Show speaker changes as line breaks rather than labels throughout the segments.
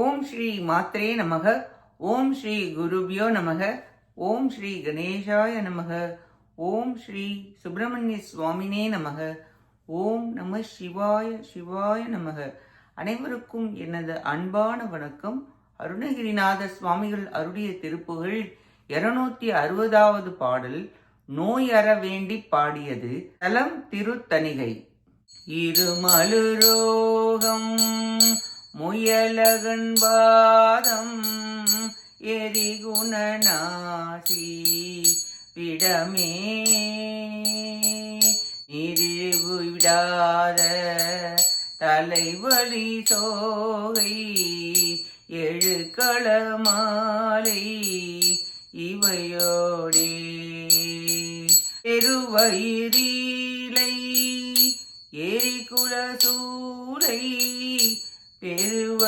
ஓம் ஸ்ரீ மாத்ரே நமக. ஓம் ஸ்ரீ குருபியோ நமக. ஓம் ஸ்ரீ கணேசாய நமக. ஓம் ஸ்ரீ சுப்பிரமணிய சுவாமினே நமக. ஓம் நம சிவாய சிவாய நமக. அனைவருக்கும் எனது அன்பான வணக்கம். அருணகிரிநாத சுவாமிகள் அருளிய திருப்புகள் இருநூத்தி அறுபதாவது பாடல் நோய் அற வேண்டி பாடியது தலம் திருத்தணிகை. இருமலுரோகம் முயலகன் வாதம் எரிகுணநாசி விடமே. நிறைவு விடாத தலைவலி சோகை எழுக்கள மாலை இவையோடே. பெருவயிரீலை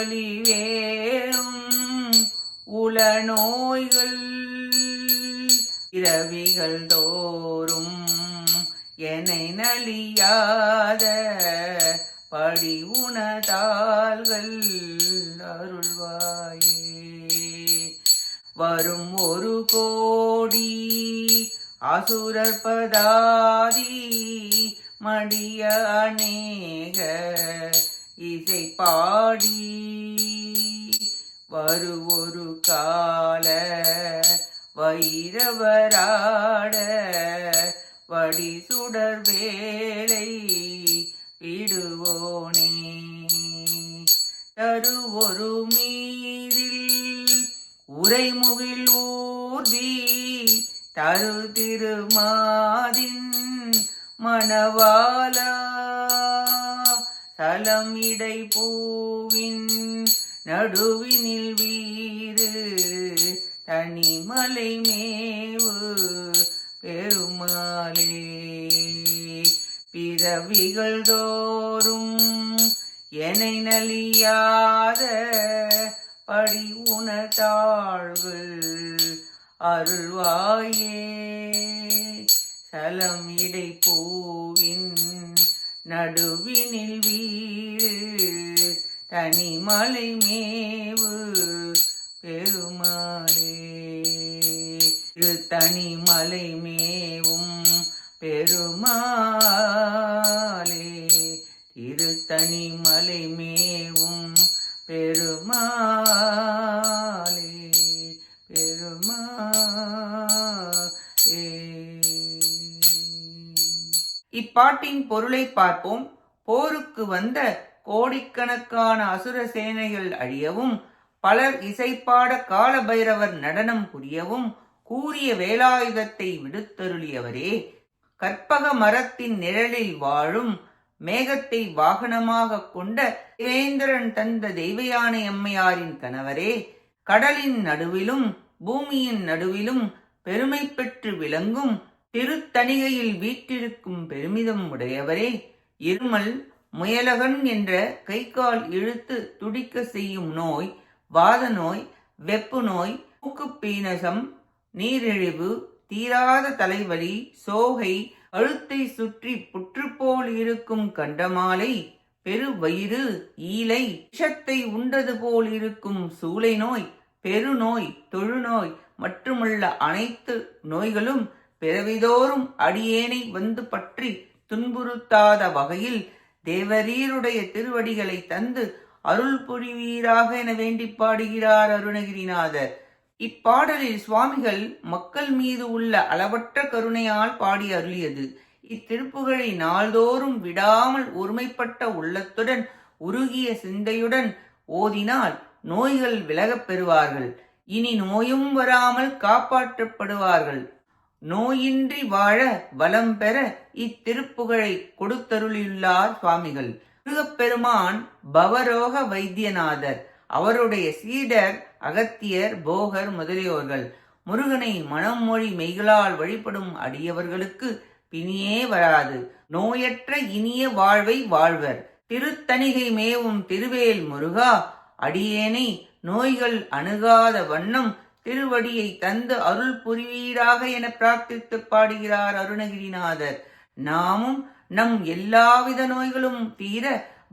பெருவழி வேறும் உல இரவிகள் தோறும் என்னை நலியாத படி உணதாள்கள் அருள்வாயே. வரும் ஒரு கோடி அசுரர் பதாதி மடிய அநேக இசை பாடி வரு ஒரு கால வைரவராட வடி சுடர் வேலை விடுவோனே தரு ஒரு மீதில் உரைமுகில் ஊர்தி தரு திருமாதின் மணவாள தலம் இடை பூவின் நடுவினில் வீறு தனிமலை மேவு பெருமாளே. பிறவிகள் தோறும் என்னை நலியாத படி உணர்த்தாள்கள் அருள்வாயே. சலம் இடை பூவின் நடுவினில் வீறு தனிமலை மேவு பெருமாளே. திரு தனிமலை மேவும் பெருமாளே. திரு தனிமலை மேவும் பெருமாளே. இப்பாட்டின் பொருளை பார்ப்போம். போருக்கு வந்த கோடிக்கணக்கான அசுர சேனைகள் அழியவும் பலர் இசைப்பாட காலபைரவர் நடனம் புரியவும் கூறிய வேலாயுதத்தை விடுத்தருளியவரே கற்பக மரத்தின் நிழலில் வாழும் மேகத்தை வாகனமாக கொண்ட தேவேந்திரன் தந்த தெய்வயானை அம்மையாரின் கணவரே கடலின் நடுவிலும் பூமியின் நடுவிலும் பெருமை பெற்று விளங்கும் திருத்தணிகையில் வீற்றிருக்கும் பெருமிதம் உடையவரே இருமல் முயலகன் என்ற கை கால் இழுத்து துடிக்க செய்யும் நோய் வாத நோய் வெப்பு நோய் பீனசம் நீரிழிவு தீராத தலைவலி சோகை அழுத்தை சுற்றி புற்றுப்போல் இருக்கும் கண்டமாலை பெருவயிறு ஈலை விஷத்தை உண்டது போல் இருக்கும் சூளை நோய் பெருநோய் தொழுநோய் மற்றுமுள்ள அனைத்து நோய்களும் பிறவிதோறும் அடியேனை வந்து பற்றி துன்புறுத்தாத வகையில் தேவரீருடைய திருவடிகளை தந்து அருள் புரிவீராக என வேண்டி பாடுகிறார் அருணகிரிநாதர். இப்பாடலில் சுவாமிகள் மக்கள் மீது உள்ள அளவற்ற கருணையால் பாடி அருளியது. இத்திருப்புகழை நாள்தோறும் விடாமல் ஒருமைப்பட்ட உள்ளத்துடன் உருகிய சிந்தையுடன் ஓதினால் நோய்கள் விலகப் பெறுவார்கள். இனி நோயும் வராமல் காப்பாற்றப்படுவார்கள். நோயின்றி வாழ வளம் பெற இத்திருப்புகழை கொடுத்தருளியுள்ளார் சுவாமிகள். முருகப்பெருமான் பவரோக வைத்தியநாதர் அவருடைய சீடர் அகத்தியர் போகர் முதலியோர்கள். முருகனை மனம் மொழி மெய்களால் வழிபடும் அடியவர்களுக்கு பிணியே வராது. நோயற்ற இனிய வாழ்வை வாழ்வர். திருத்தணிகை மேவும் திருவேல் முருகா அடியேனை நோய்கள் அணுகாத வண்ணம் திருவடியை தந்து அருள் புரிவீராக என பிரார்த்தித்து பாடுகிறார் அருணகிரிநாதர். நாமும் நம் எல்லாவித நோய்களும் தீர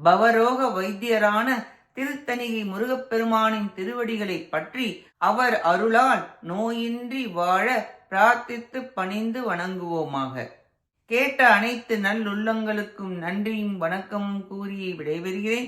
பவரோக வைத்தியரான திருத்தணிகை முருகப்பெருமானின் திருவடிகளை பற்றி அவர் அருளால் நோயின்றி வாழ பிரார்த்தித்து பணிந்து வணங்குவோமாக. கேட்ட அனைத்து நல்லுள்ளங்களுக்கும் நன்றியும் வணக்கமும் கூறி விடைபெறுகிறேன்.